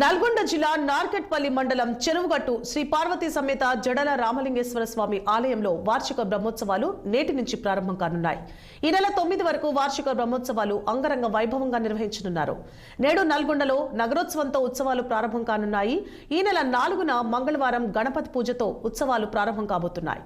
నల్గొండ జిల్లా నార్కెట్పల్లి మండలం చెరువుగట్టు శ్రీ పార్వతీ సమేత జడల రామలింగేశ్వర స్వామి ఆలయంలో వార్షిక బ్రహ్మోత్సవాలు నేటి నుంచి ప్రారంభం కానున్నాయి. ఈ నెల తొమ్మిది వరకు వార్షిక బ్రహ్మోత్సవాలు అంగరంగ వైభవంగా నిర్వహించనున్నారు. నేడు నల్గొండలో నగరోత్సవంతో ఉత్సవాలు ప్రారంభం కానున్నాయి. ఈ నెల నాలుగున మంగళవారం గణపతి పూజతో ఉత్సవాలు ప్రారంభం కాబోతున్నాయి.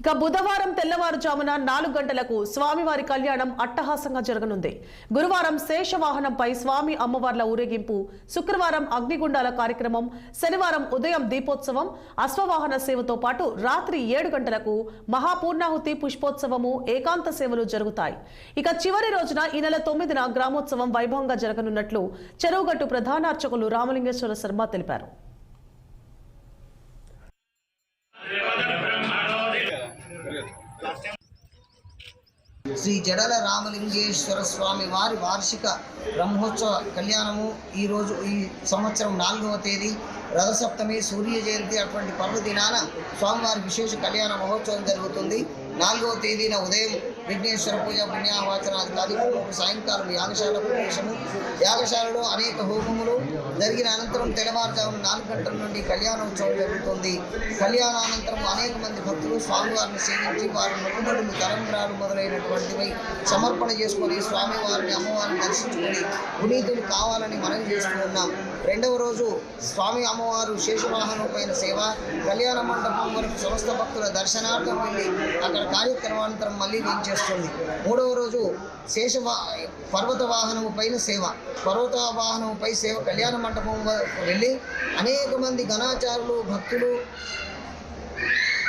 ఇక బుధవారం తెల్లవారుజామున నాలుగు గంటలకు స్వామివారి కళ్యాణం అట్టహాసంగా జరగనుంది. గురువారం శేషవాహనంపై స్వామి అమ్మవార్ల ఊరేగింపు శుక్రవారం అగ్నిగుండాల కార్యక్రమం శనివారం ఉదయం దీపోత్సవం అశ్వవాహన సేవతో పాటు రాత్రి ఏడు గంటలకు మహాపూర్ణాహుతి పుష్పోత్సవము ఏకాంత సేవలు జరుగుతాయి. ఇక చివరి రోజున ఈ నెల తొమ్మిదిన గ్రామోత్సవం వైభవంగా జరగనున్నట్లు చెరువుగట్టు ప్రధానార్చకులు రామలింగేశ్వర శర్మ తెలిపారు. శ్రీ జడల రామలింగేశ్వర స్వామి వారి వార్షిక బ్రహ్మోత్సవ కళ్యాణము ఈరోజు ఈ సంవత్సరం నాలుగవ తేదీ. రథసప్తమి సూర్య జయంతి అటువంటి పర్వదినాన స్వామివారి విశేష కళ్యాణ మహోత్సవం జరుగుతుంది. నాలుగవ తేదీన ఉదయం విఘ్నేశ్వర పూజ పుణ్యావాచనాది కార్యక్రమం సాయంకాలం యాగశాల ప్రవేశము. యాగశాలలో అనేక హోమములు జరిగిన అనంతరం తెల్లవారుజామున నాలుగు గంటల నుండి కళ్యాణోత్సవం జరుగుతుంది. కళ్యాణానంతరం అనేక మంది భక్తులు స్వామివారిని సేవించి వారి మొక్కుబడులు తరంధ్రాలు మొదలైనటువంటివి సమర్పణ చేసుకొని స్వామివారిని అమ్మవారిని దర్శించుకొని పునీతులు కావాలని మనవి చేస్తూ ఉన్నాం. రెండవ రోజు స్వామి అమ్మవారు శేషవాహనం పైన సేవ కళ్యాణ మండపం వరకు సమస్త భక్తుల దర్శనార్థం వెళ్ళి అక్కడ కార్యక్రమానంతరం మళ్ళీ వస్తుంది. మూడవ రోజు శేష పర్వత వాహనము పైన సేవ. పర్వత వాహనముపై సేవ కళ్యాణ మండపం వెళ్ళి అనేక మంది ఘనాచారులు భక్తులు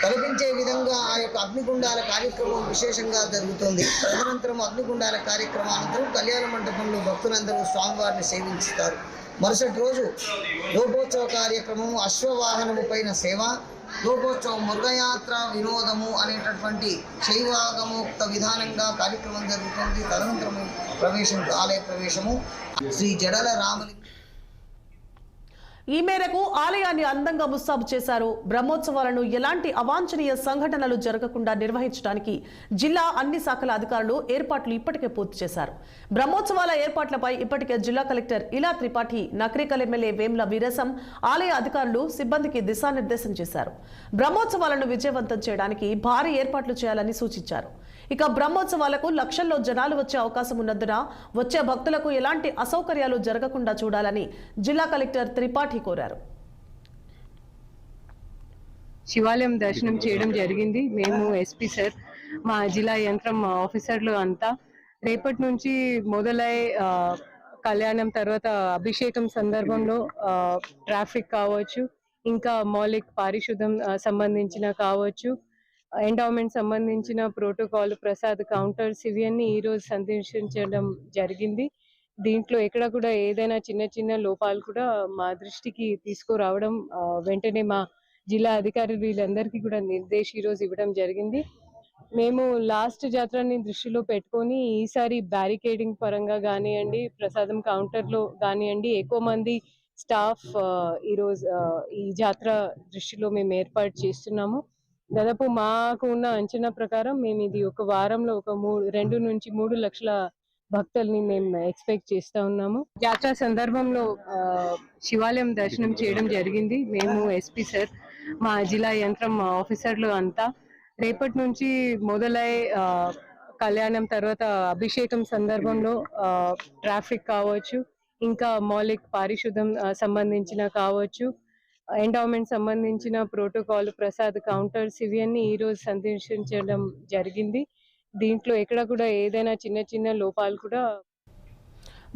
కనిపించే విధంగా ఆ యొక్క అగ్నిగుండాల కార్యక్రమం విశేషంగా జరుగుతుంది. తదనంతరం అగ్నిగుండాల కార్యక్రమానంతరం కళ్యాణ మండపంలో భక్తులందరూ స్వామివారిని సేవించుతారు. మరుసటి రోజు రూపోత్సవ కార్యక్రమం అశ్వవాహనము పైన సేవ. లోకోత్సవం మృగయాత్ర వినోదము అనేటటువంటి శైవాగమోక్త విధానంగా కార్యక్రమం జరుగుతుంది. తదనంతరము ప్రవేశం ఆలయ ప్రవేశము. శ్రీ జడల రామలింగ ఈ మేరకు ఆలయాన్ని అందంగా ముస్తాబు చేశారు. బ్రహ్మోత్సవాలను ఎలాంటి అవాంఛనీయ సంఘటనలు జరగకుండా నిర్వహించడానికి జిల్లా అన్ని శాఖల అధికారులు ఏర్పాట్లు ఇప్పటికే పూర్తి చేశారు. బ్రహ్మోత్సవాల ఏర్పాట్లపై ఇప్పటికే జిల్లా కలెక్టర్ ఇలా త్రిపాఠి నకరికల్ ఎమ్మెల్యే వేముల వీరసం ఆలయ అధికారులు సిబ్బందికి దిశానిర్దేశం చేశారు. బ్రహ్మోత్సవాలను విజయవంతం చేయడానికి భారీ ఏర్పాట్లు చేయాలని సూచించారు. ఇక బ్రహ్మోత్సవాలకు లక్షల్లో జనాలు వచ్చే అవకాశం ఉన్నందున వచ్చే భక్తులకు ఎలాంటి అసౌకర్యాలు జరగకుండా చూడాలని జిల్లా కలెక్టర్ త్రిపాఠి కోరారు. శివాలయం దర్శనం చేయడం జరిగింది. మేము ఎస్పీ సార్ మా జిల్లా యంత్రం ఆఫీసర్లు అంతా రేపటి నుంచి మొదలై కళ్యాణం తర్వాత అభిషేకం సందర్భంలో ట్రాఫిక్ కావచ్చు ఇంకా మౌలిక పారిశుద్ధం సంబంధించిన కావచ్చు ఎండౌమెంట్ సంబంధించిన ప్రోటోకాల్ ప్రసాద్ కౌంటర్స్ ఇవన్నీ ఈ రోజు సందర్శించడం జరిగింది. దీంట్లో ఎక్కడ కూడా ఏదైనా చిన్న చిన్న లోపాలు కూడా మా దృష్టికి తీసుకురావడం వెంటనే మా జిల్లా అధికారులు వీళ్ళందరికీ కూడా నిర్దేశ్ ఈరోజు ఇవ్వడం జరిగింది. మేము లాస్ట్ జాతరని దృష్టిలో పెట్టుకొని ఈసారి బ్యారికేడింగ్ పరంగా కానివ్వండి ప్రసాదం కౌంటర్లో కానివ్వండి ఎక్కువ మంది స్టాఫ్ ఈరోజు ఈ జాతర దృష్టిలో మేము ఏర్పాటు చేస్తున్నాము. దాదాపు మాకు ఉన్న అంచనా ప్రకారం మేము ఇది ఒక వారంలో ఒక మూడు రెండు నుంచి మూడు లక్షల భక్తుల్ని మేము ఎక్స్పెక్ట్ చేస్తా ఉన్నాము. జాతర సందర్భంలో శివాలయం దర్శనం చేయడం జరిగింది. మేము ఎస్పీ సార్ మా జిల్లా యంత్రం ఆఫీసర్లు అంతా. రేపటి నుంచి మొదలై కళ్యాణం తర్వాత అభిషేకం సందర్భంలో ట్రాఫిక్ కావచ్చు ఇంకా మౌలిక పారిశుద్ధం సంబంధించిన కావచ్చు ఎండోమెంట్ సంబంధించిన ప్రోటోకాల్ ప్రసాద్ కౌంటర్స్ ఇవన్నీ ఈ రోజు సందర్శించడం జరిగింది. దీంట్లో ఎక్కడ కూడా ఏదైనా చిన్న చిన్న లోపాలు కూడా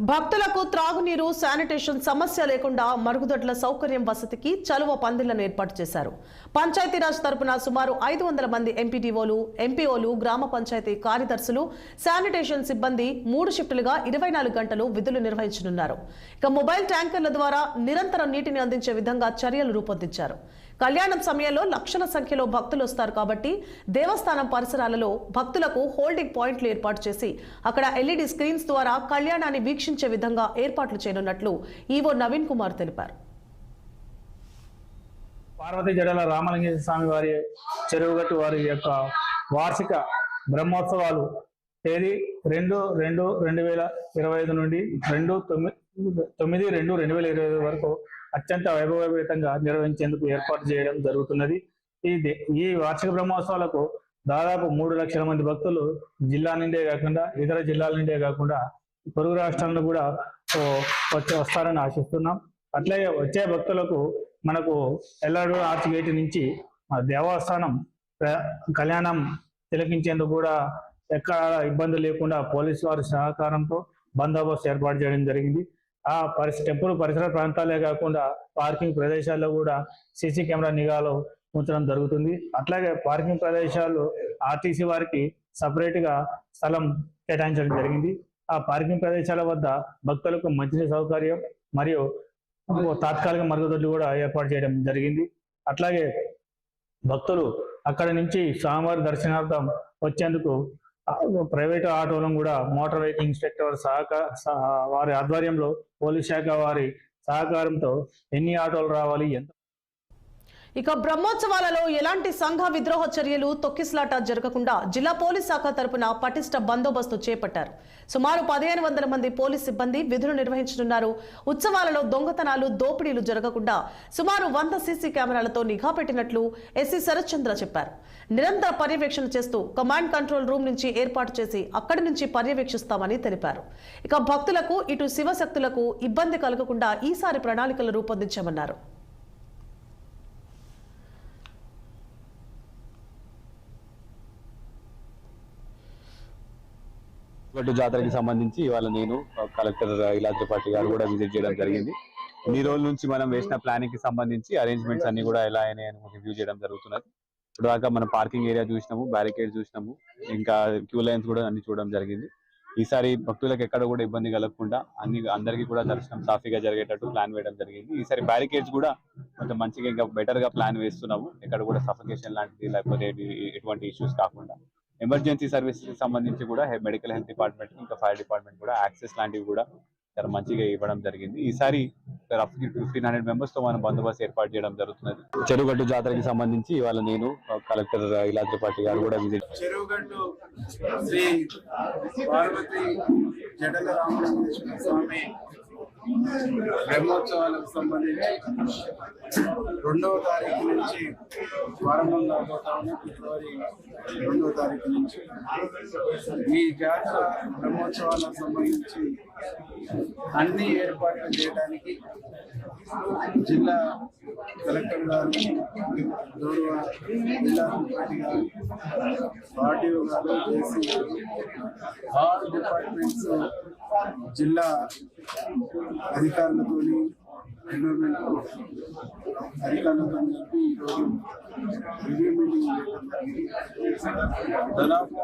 భక్తులకు త్రాగునీరు శానిటేషన్ సమస్య లేకుండా మరుగుదొడ్ల సౌకర్యం వసతికి చలువ పందిళ్ళను ఏర్పాటు చేశారు. పంచాయతీరాజ్ తరపున సుమారు ఐదు వందల మంది ఎంపీడీఓలు ఎంపీఓలు గ్రామ పంచాయతీ కార్యదర్శులు శానిటేషన్ సిబ్బంది మూడు షిఫ్టులుగా ఇరవై నాలుగు గంటలు విధులు నిర్వహించనున్నారు. ఇక మొబైల్ ట్యాంకర్ల ద్వారా నిరంతరం నీటిని అందించే విధంగా చర్యలు రూపొందించారు. కళ్యాణం సమయంలో లక్షల సంఖ్యలో భక్తులు వస్తారు కాబట్టి దేవస్థానం పరిసరాలలో భక్తులకు హోల్డింగ్ పాయింట్లు ఏర్పాటు చేసి అక్కడ ఎల్ఈడి స్క్రీన్స్ ద్వారా కళ్యాణాన్ని వీక్షించే విధంగా ఏర్పాట్లు చేయనున్నట్లు ఈవో నవీన్ కుమార్ తెలిపారు. పార్వతీ జడల రామలింగేశ్వర స్వామి వారి చెరువుగట్టు వారి యొక్క వార్షిక బ్రహ్మోత్సవాలు తేదీ రెండు రెండు రెండు వేల ఇరవై ఐదు నుండి రెండు తొమ్మిది తొమ్మిది రెండు రెండు వేల ఇరవై ఐదు వరకు అత్యంత వైభవపేతంగా నిర్వహించేందుకు ఏర్పాటు చేయడం జరుగుతున్నది. ఈ దే- ఈ వార్షిక బ్రహ్మోత్సవాలకు దాదాపు మూడు లక్షల మంది భక్తులు జిల్లా నుండే కాకుండా ఇతర జిల్లాల నుండే కాకుండా పొరుగు రాష్ట్రాలను కూడా వచ్చి వస్తారని ఆశిస్తున్నాం. అట్లాగే వచ్చే భక్తులకు మనకు ఎల్లడు ఆర్చ్ గేట్ నుంచి దేవస్థానం ప్ర- కళ్యాణం తిలకించేందుకు కూడా ఎక్కడ ఇబ్బంది లేకుండా పోలీసు వారి సహకారంతో బందోబస్తు ఏర్పాటు చేయడం జరిగింది. ఆ పరిస టెంపుల్ పరిసర ప్రాంతాలే కాకుండా పార్కింగ్ ప్రదేశాల్లో కూడా సీసీ కెమెరా నిఘాలో ఉంచడం జరుగుతుంది. అట్లాగే పార్కింగ్ ప్రదేశాలు ఆర్టీసీ వారికి సపరేట్గా స్థలం కేటాయించడం జరిగింది. ఆ పార్కింగ్ ప్రదేశాల వద్ద భక్తులకు మంచినీటి సౌకర్యం మరియు తాత్కాలిక మరుగుదొడ్లు కూడా ఏర్పాటు చేయడం జరిగింది. అట్లాగే భక్తులు అక్కడ నుంచి స్వామివారి దర్శనార్థం వచ్చేందుకు ప్రైవేట్ ఆటోలను కూడా మోటార్ వెహికల్ ఇన్స్పెక్టర్ సహక సహ- వారి ఆధ్వర్యంలో పోలీస్ శాఖ వారి సహకారంతో ఎన్ని ఆటోలు రావాలి ఎంత ఇక బ్రహ్మోత్సవాలలో ఎలాంటి సంఘ విద్రోహ చర్యలు తొక్కిసలాట జరగకుండా జిల్లా పోలీస్ శాఖ తరపున పటిష్ట బందోబస్తు చేపట్టారు. సుమారు పదిహేను వందల మంది పోలీస్ సిబ్బంది విధులు నిర్వహించనున్నారు. ఉత్సవాలలో దొంగతనాలు దోపిడీలు జరగకుండా సుమారు వంద సీసీ కెమెరాలతో నిఘా పెట్టినట్లు ఎస్సీ శరత్చంద్ర చెప్పారు. నిరంతర పర్యవేక్షణ చేస్తూ కమాండ్ కంట్రోల్ రూమ్ నుంచి ఏర్పాటు చేసి అక్కడి నుంచి పర్యవేక్షిస్తామని తెలిపారు. ఇక భక్తులకు ఇటు శివశక్తులకు ఇబ్బంది కలగకుండా ఈసారి ప్రణాళికలు రూపొందించామన్నారు. గట్టు జాతరకి సంబంధించి ఇవాళ నేను కలెక్టర్ ఇలా త్రిపాఠి గారు కూడా విజిట్ చేయడం జరిగింది. ఈ రోజు నుంచి మనం వేసిన ప్లానింగ్కి సంబంధించి అరేంజ్మెంట్స్ అన్ని కూడా ఎలా అయినాయని రివ్యూ చేయడం జరుగుతున్నది. ఇప్పుడు దాకా మనం పార్కింగ్ ఏరియా చూసినాము బ్యారికేడ్ చూసినాము ఇంకా క్యూ లైన్స్ కూడా అన్ని చూడడం జరిగింది. ఈసారి భక్తులకు ఎక్కడ కూడా ఇబ్బంది కలగకుండా అన్ని అందరికీ కూడా దర్శనం సాఫీగా జరిగేటట్టు ప్లాన్ వేయడం జరిగింది. ఈసారి బ్యారికేడ్స్ కూడా కొంచెం మంచిగా ఇంకా బెటర్గా ప్లాన్ వేస్తున్నాము. ఎక్కడ కూడా సఫికేషన్ లాంటిది లేకపోతే ఎటువంటి ఇష్యూస్ కాకుండా. ఎమర్జెన్సీ సర్వీసెస్ సంబంధించి కూడా మెడికల్ హెల్త్ డిపార్ట్మెంట్ ఇంకా ఫైర్ డిపార్ట్మెంట్ కూడా యాక్సెస్ లాంటివి కూడా చాలా మంచిగా ఇవ్వడం జరిగింది. ఈసారి రఫ్లీ ఫిఫ్టీన్ హండ్రెడ్ మెంబర్స్తో మనం బందోబస్తు ఏర్పాటు చేయడం జరుగుతున్నది. చెరుగట్టు జాతరకి సంబంధించి ఇవాళ నేను కలెక్టర్ ఇలా త్రిపాఠి గారు కూడా విజిట్ చెరువుగట్టు శ్రీ పార్వతి జడల రామకృష్ణ స్వామి బ్రహ్మోత్సవాలకు సంబంధించి రెండవ తారీఖు నుంచి ప్రారంభం కాబోతాము. ఫిబ్రవరి రెండవ తారీఖు నుంచి. ఈ జాతర బ్రహ్మోత్సవాలకు సంబంధించి అన్ని ఏర్పాట్లు చేయడానికి జిల్లా కలెక్టర్ గారు గౌరవ జిల్లా అధికారి గారు ఆర్టీఓ గారు జేసీ గారు ఆల్ డిపార్ట్మెంట్స్ జిల్లా అధికారులతో ఎన్విరాన్మెంట్ అధికారులతో కలిపి ఈరోజు రివ్యూ మీటింగ్ చేయడం జరిగింది. దాదాపు